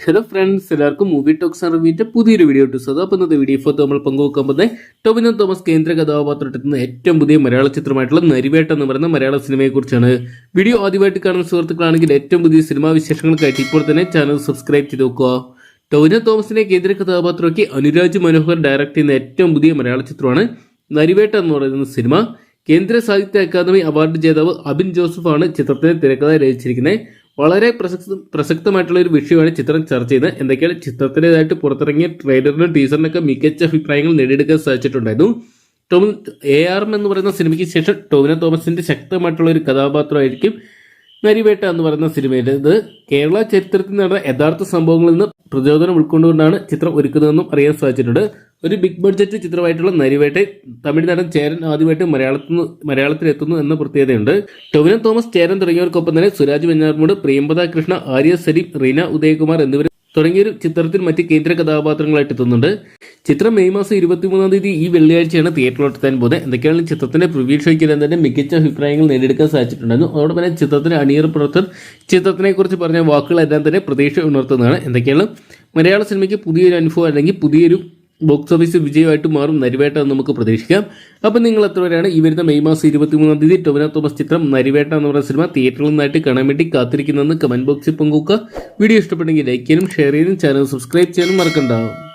Hello friends എല്ലാവർക്കും movie talks റിവ്യൂന്റെ പുതിയൊരു വീഡിയോ ടൂസ് സോ അപ്പോൾ ഇന്നത്തെ വീഡിയോ ഇപ്പോൾ നമ്മൾ പങ്കുവെക്കാൻ പോകുന്നത് ടൊവിനോ തോമസ് കേന്ദ്ര കഥാപാത്രമെത്തുന്ന ഏറ്റവും പുതിയ മലയാള ചിത്രമായിട്ടുള്ള നരിവേട്ട എന്ന് പറയുന്ന മലയാള സിനിമയെക്കുറിച്ചാണ് വീഡിയോ ആദ്യമായിട്ട് കാണുന്ന സുഹൃത്തുക്കളാണെങ്കിൽ ഏറ്റവും പുതിയ സിനിമാ വിശേഷങ്ങൾക്കായിട്ട് ഇപ്പോൾ തന്നെ ചാനൽ സബ്സ്ക്രൈബ് ചെയ്ത് നോക്കുക. ടോവിനോ തോമസിനെ കേന്ദ്ര കഥാപാത്രമാക്കി അനുരാജ് മനോഹർ ഡയറക്ട് ചെയ്യുന്ന ഏറ്റവും പുതിയ മലയാള ചിത്രമാണ് നരിവേട്ട എന്ന് പറയുന്ന സിനിമ കേന്ദ്ര സാഹിത്യ അക്കാദമി അവാർഡ് ജേതാവ് അബിൻ ജോസഫാണ് ചിത്രത്തിന് തിരക്കഥ രചിച്ചിരിക്കുന്നത്. വളരെ പ്രസക്ത പ്രസക്തമായിട്ടുള്ള ഒരു വിഷയമാണ് ചിത്രം ചർച്ച ചെയ്യുന്നത്. എന്തൊക്കെയാണ്? ചിത്രത്തിന്റെതായിട്ട് പുറത്തിറങ്ങിയ ട്രെയിലറിനും ടീസറിനൊക്കെ മികച്ച അഭിപ്രായങ്ങൾ നേടിയെടുക്കാൻ സാധിച്ചിട്ടുണ്ടായിരുന്നു. ടോം എ ആർ എം എന്ന് പറയുന്ന സിനിമയ്ക്ക് ശേഷം ടോമിന തോമസിന്റെ ശക്തമായിട്ടുള്ള ഒരു കഥാപാത്രമായിരിക്കും നരിവേട്ട എന്ന് പറയുന്ന സിനിമയിലത് കേരള ചരിത്രത്തിൽ നടന്ന യഥാർത്ഥ സംഭവങ്ങളിൽ നിന്ന് പ്രചോദനം ഉൾക്കൊണ്ടുകൊണ്ടാണ് ചിത്രം ഒരുക്കുന്നതെന്നും അറിയാൻ സാധിച്ചിട്ടുണ്ട്. ഒരു ബിഗ് ബഡ്ജറ്റ് ചിത്രമായിട്ടുള്ള നരിവേട്ടെ തമിഴ് നടൻ ചേരൻ ആദ്യമായിട്ട് മലയാളത്തിൽ മലയാളത്തിലെത്തുന്നു എന്ന പ്രത്യേകതയുണ്ട്. ടൊവിനോ തോമസ് ചേരൻ തുടങ്ങിയവർക്കൊപ്പം തന്നെ സുരാജ് വെഞ്ഞാർമൂട് പ്രിയംപദ കൃഷ്ണ ആര്യ സലീം റീന ഉദയകുമാർ എന്നിവർ തുടങ്ങിയൊരു ചിത്രത്തിൽ മറ്റ് കേന്ദ്ര കഥാപാത്രങ്ങളായിട്ട് എത്തുന്നുണ്ട്. ചിത്രം മെയ് മാസം ഇരുപത്തിമൂന്നാം തീയതി ഈ വെള്ളിയാഴ്ചയാണ് തിയേറ്ററിലോട്ട് എത്താൻ പോകുന്നത്. എന്തൊക്കെയാണ് ചിത്രത്തിന്റെ പ്രിവ്യൂ ഷോയ്ക്ക് തന്നെ മികച്ച അഭിപ്രായങ്ങൾ നേടിയെടുക്കാൻ സാധിച്ചിട്ടുണ്ടായിരുന്നു അതോടൊപ്പം തന്നെ ചിത്രത്തിന്റെ അണിയർ പ്രവർത്തകർ ചിത്രത്തിനെ കുറിച്ച് പറഞ്ഞ വാക്കുകളെല്ലാം തന്നെ പ്രതീക്ഷ ഉണർത്തുന്നതാണ്. എന്തൊക്കെയാണ് മലയാള സിനിമയ്ക്ക് പുതിയൊരു അനുഭവം അല്ലെങ്കിൽ പുതിയൊരു ബോക്സ് ഓഫീസ് വിജയമായിട്ട് മാറും നരിവേട്ട എന്ന് നമുക്ക് പ്രതീക്ഷിക്കാം. അപ്പം നിങ്ങൾ എത്ര വരെയാണ് ഈ വരുന്ന മെയ് മാസം ഇരുപത്തിമൂന്നാം തീയതി ടൊവിനോ തോമസ് ചിത്രം നരിവേട്ട എന്ന് പറയുന്ന സിനിമ തിയേറ്ററിൽ നിന്നായിട്ട് കാണാൻ വേണ്ടി കാത്തിരിക്കുന്നതെന്ന് കമന്റ് ബോക്സിൽ പങ്കുവെക്കുക. വീഡിയോ ഇഷ്ടപ്പെട്ടെങ്കിൽ ലൈക്ക് ചെയ്യാനും ഷെയർ ചെയ്യാനും ചാനൽ സബ്സ്ക്രൈബ് ചെയ്യാനും മറക്കണ്ടാവും